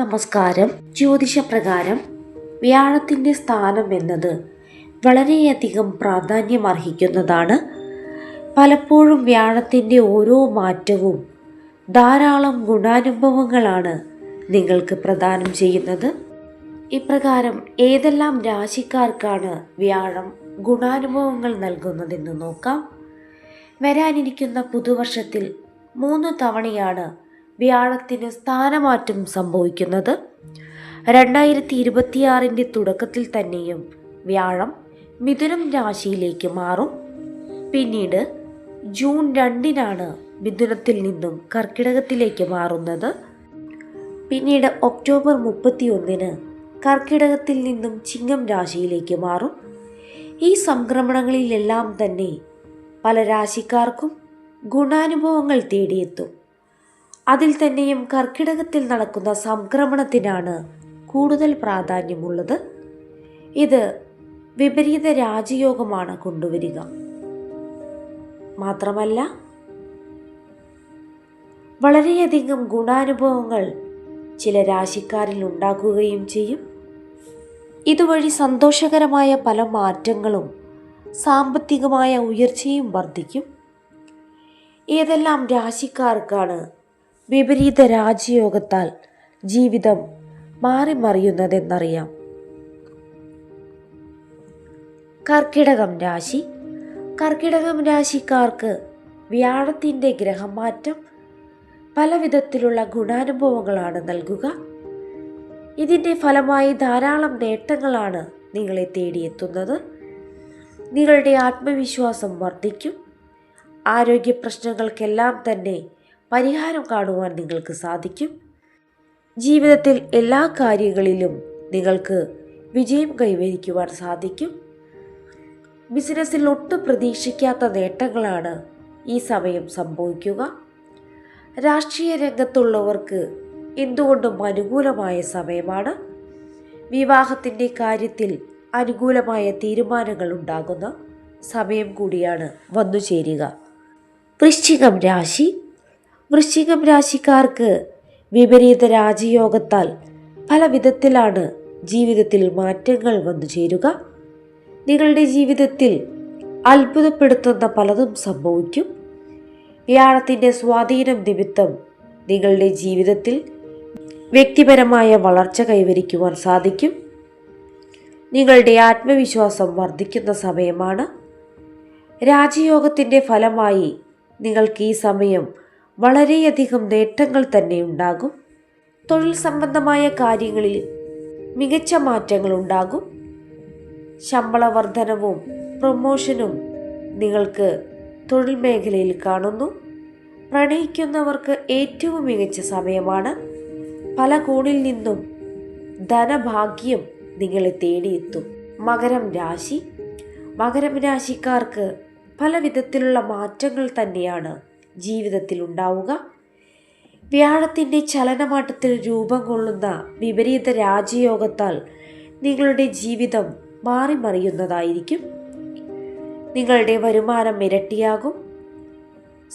നമസ്കാരം. ജ്യോതിഷപ്രകാരം വ്യാഴത്തിന്റെ സ്ഥാനം എന്നത് വളരെയധികം പ്രാധാന്യം അർഹിക്കുന്നതാണ് പലപ്പോഴും വ്യാഴത്തിന്റെ ഓരോ മാറ്റവും ധാരാളം ഗുണാനുഭവങ്ങളാണ് നിങ്ങൾക്ക് പ്രദാനം ചെയ്യുന്നത്. ഇപ്രകാരം ഏതെല്ലാം രാശിക്കാർക്കാണ് വ്യാഴം ഗുണാനുഭവങ്ങൾ നൽകുന്നതെന്ന് നോക്കാം. വരാനിരിക്കുന്ന പുതുവർഷത്തിൽ മൂന്ന് തവണയാണ് വ്യാഴത്തിന് സ്ഥാനമാറ്റം സംഭവിക്കുന്നത്. രണ്ടായിരത്തി ഇരുപത്തിയാറിന്റെ തുടക്കത്തിൽ തന്നെയും വ്യാഴം മിഥുനം രാശിയിലേക്ക് മാറും. പിന്നീട് ജൂൺ രണ്ടിനാണ് മിഥുനത്തിൽ നിന്നും കർക്കിടകത്തിലേക്ക് മാറുന്നത്. പിന്നീട് ഒക്ടോബർ മുപ്പത്തി ഒന്നിന് കർക്കിടകത്തിൽ നിന്നും ചിങ്ങം രാശിയിലേക്ക് മാറും. ഈ സംക്രമണങ്ങളിലെല്ലാം തന്നെ പല രാശിക്കാർക്കും ഗുണാനുഭവങ്ങൾ തേടിയെത്തും. അതിൽ തന്നെയും കർക്കിടകത്തിൽ നടക്കുന്ന സംക്രമണത്തിനാണ് കൂടുതൽ പ്രാധാന്യമുള്ളത്. ഇത് വിപരീത രാജയോഗമാണ് കൊണ്ടുവരിക. മാത്രമല്ല വളരെയധികം ഗുണാനുഭവങ്ങൾ ചില രാശിക്കാരിൽ ഉണ്ടാക്കുകയും ചെയ്യും. ഇതുവഴി സന്തോഷകരമായ പല മാറ്റങ്ങളും സാമ്പത്തികമായ ഉയർച്ചയും വർദ്ധിക്കും. ഏതെല്ലാം രാശിക്കാർക്കാണ് വിപരീത രാജയോഗത്താൽ ജീവിതം മാറി മറിയുന്നതെന്നറിയാം കർക്കിടകം രാശി. കർക്കിടകം രാശിക്കാർക്ക് വ്യാഴത്തിന്റെ ഗ്രഹമാറ്റം പല വിധത്തിലുള്ള ഗുണാനുഭവങ്ങളാണ് നൽകുക. ഇതിന്റെ ഫലമായി ധാരാളം നേട്ടങ്ങളാണ് നിങ്ങളെ തേടിയെത്തുന്നത്. നിങ്ങളുടെ ആത്മവിശ്വാസം വർദ്ധിക്കും. ആരോഗ്യ പ്രശ്നങ്ങൾക്കെല്ലാം തന്നെ പരിഹാരം കാണുവാൻ നിങ്ങൾക്ക് സാധിക്കും. ജീവിതത്തിൽ എല്ലാ കാര്യങ്ങളിലും നിങ്ങൾക്ക് വിജയം കൈവരിക്കുവാൻ സാധിക്കും. ബിസിനസ്സിൽ ഒട്ടും പ്രതീക്ഷിക്കാത്ത നേട്ടങ്ങളാണ് ഈ സമയം സംഭവിക്കുക. രാഷ്ട്രീയ രംഗത്തുള്ളവർക്ക് എന്തുകൊണ്ടും അനുകൂലമായ സമയമാണ്. വിവാഹത്തിന്റെ കാര്യത്തിൽ അനുകൂലമായ തീരുമാനങ്ങൾ ഉണ്ടാകുന്ന സമയം കൂടിയാണ് വന്നു ചേരുക വൃശ്ചികം രാശി വൃശ്ചികം രാശിക്കാർക്ക് വിപരീത രാജയോഗത്താൽ പല വിധത്തിലാണ് ജീവിതത്തിൽ മാറ്റങ്ങൾ വന്നു ചേരുക. നിങ്ങളുടെ ജീവിതത്തിൽ അത്ഭുതപ്പെടുത്തുന്ന പലതും സംഭവിക്കും. വ്യാഴത്തിന്റെ സ്വാധീനം നിമിത്തം നിങ്ങളുടെ ജീവിതത്തിൽ വ്യക്തിപരമായ വളർച്ച കൈവരിക്കുവാൻ സാധിക്കും. നിങ്ങളുടെ ആത്മവിശ്വാസം വർദ്ധിക്കുന്ന സമയമാണ്. രാജയോഗത്തിന്റെ ഫലമായി നിങ്ങൾക്ക് ഈ സമയം വളരെയധികം നേട്ടങ്ങൾ തന്നെ ഉണ്ടാകും. തൊഴിൽ സംബന്ധമായ കാര്യങ്ങളിൽ മികച്ച മാറ്റങ്ങൾ ഉണ്ടാകും. ശമ്പള വർധനവും പ്രൊമോഷനും നിങ്ങൾക്ക് തൊഴിൽ മേഖലയിൽ കാണുന്നു. പ്രണയിക്കുന്നവർക്ക് ഏറ്റവും മികച്ച സമയമാണ്. പല കോണിൽ നിന്നും ധനഭാഗ്യം നിങ്ങളെ തേടിയെത്തും. മകരം രാശി. മകരം രാശിക്കാർക്ക് പല വിധത്തിലുള്ള മാറ്റങ്ങൾ തന്നെയാണ് ജീവിതത്തിൽ ഉണ്ടാവുക വ്യാഴത്തിന്റെ ചലനമാട്ടത്തിൽ രൂപം കൊള്ളുന്ന വിപരീത രാജയോഗത്താൽ നിങ്ങളുടെ ജീവിതം മാറിമറിയുന്നതായിരിക്കും. നിങ്ങളുടെ വരുമാനം ഇരട്ടിയാകും.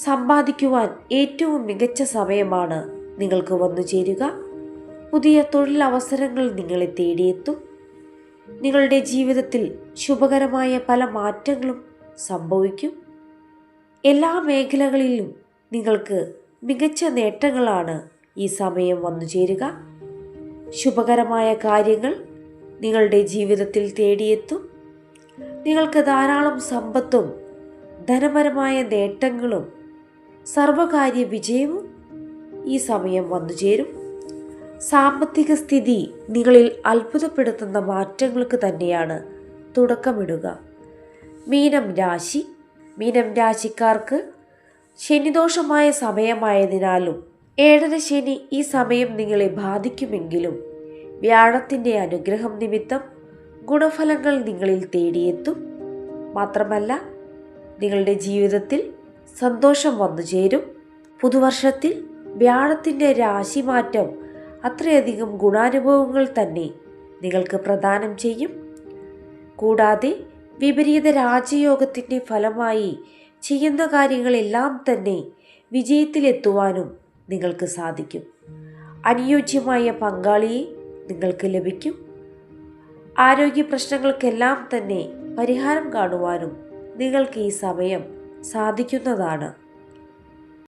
സമ്പാദിക്കുവാൻ ഏറ്റവും മികച്ച സമയമാണ് നിങ്ങൾക്ക് വന്നു ചേരുക. പുതിയ തൊഴിലവസരങ്ങൾ നിങ്ങളെ തേടിയെത്തും. നിങ്ങളുടെ ജീവിതത്തിൽ ശുഭകരമായ പല മാറ്റങ്ങളും സംഭവിക്കും. എല്ലാ മേഖലകളിലും നിങ്ങൾക്ക് മികച്ച നേട്ടങ്ങളാണ് ഈ സമയം വന്നു ചേരുക. ശുഭകരമായ കാര്യങ്ങൾ നിങ്ങളുടെ ജീവിതത്തിൽ തേടിയെത്തും. നിങ്ങൾക്ക് ധാരാളം സമ്പത്തും ധനപരമായ നേട്ടങ്ങളും സർവകാര്യ വിജയവും ഈ സമയം വന്നു ചേരും. സാമ്പത്തിക സ്ഥിതി നിങ്ങളിൽ അത്ഭുതപ്പെടുത്തുന്ന മാറ്റങ്ങൾക്ക് തന്നെയാണ് തുടക്കമിടുക. മീനം രാശി മീനം രാശിക്കാർക്ക് ശനിദോഷമായ സമയമായതിനാലും ഏഴര ശനി ഈ സമയം നിങ്ങളെ ബാധിക്കുമെങ്കിലും വ്യാഴത്തിന്റെ അനുഗ്രഹം നിമിത്തം ഗുണഫലങ്ങൾ നിങ്ങളിൽ തേടിയെത്തും. മാത്രമല്ല നിങ്ങളുടെ ജീവിതത്തിൽ സന്തോഷം വന്നു ചേരും. പുതുവർഷത്തിൽ വ്യാഴത്തിന്റെ രാശിമാറ്റം അത്രയധികം ഗുണാനുഭവങ്ങൾ തന്നെ നിങ്ങൾക്ക് പ്രദാനം ചെയ്യും. കൂടാതെ വിപരീത രാജയോഗത്തിന്റെ ഫലമായി ചെയ്യുന്ന കാര്യങ്ങളെല്ലാം തന്നെ വിജയത്തിലെത്തുവാനും നിങ്ങൾക്ക് സാധിക്കും. അനുയോജ്യമായ പങ്കാളിയെ നിങ്ങൾക്ക് ലഭിക്കും. ആരോഗ്യ പ്രശ്നങ്ങൾക്കെല്ലാം തന്നെ പരിഹാരം കാണുവാനും നിങ്ങൾക്ക് ഈ സമയം സാധിക്കുന്നതാണ്.